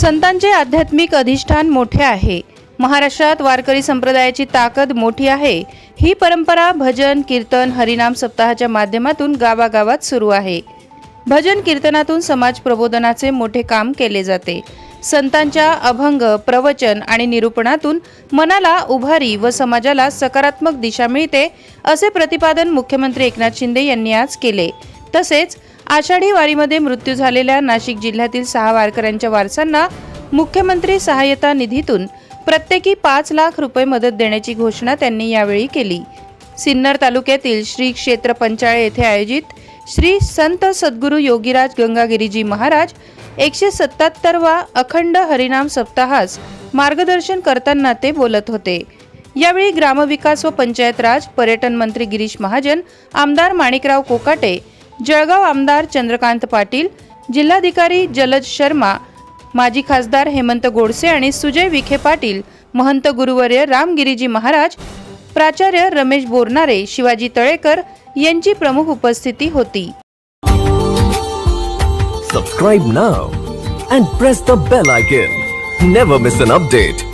संतांचे आध्यात्मिक अधिष्ठान मोठे आहे. महाराष्ट्रात वारकरी संप्रदायाची ताकद मोठी आहे. ही परंपरा भजन कीर्तन हरिनाम सप्ताहाच्या माध्यमातून गावागावात सुरू आहे. भजन कीर्तनातून समाज प्रबोधनाचे मोठे काम केले जाते. संतांच्या अभंग प्रवचन आणि निरूपणातून मनाला उभारी व समाजाला सकारात्मक दिशा मिळते असे प्रतिपादन मुख्यमंत्री एकनाथ शिंदे यांनी आज केले. तसेच आषाढी वारीमध्ये मृत्यू झालेल्या नाशिक जिल्ह्यातील सहा वारकऱ्यांच्या वारसांना मुख्यमंत्री सहाय्यता निधीतून प्रत्येकी पाच लाख रुपये मदत देण्याची घोषणा त्यांनी यावेळी केली. सिन्नर तालुक्यातील श्री क्षेत्र पंचाळे येथे आयोजित श्री संत सद्गुरू योगीराज गंगागिरीजी महाराज एकशे सत्याहत्तरवा अखंड हरिनाम सप्ताहास मार्गदर्शन करताना ते बोलत होते. यावेळी ग्रामविकास व पंचायत राज पर्यटन मंत्री गिरीश महाजन आमदार माणिकराव कोकाटे जळगाव आमदार चंद्रकांत पाटील जिल्हाधिकारी जलज शर्मा माजी खासदार हेमंत गोडसे आणि सुजय विखे पाटील महंत गुरुवर्य रामगिरीजी महाराज प्राचार्य रमेश बोरनारे शिवाजी तळेकर यांची प्रमुख उपस्थिती होती. Subscribe now and press the bell icon never miss an update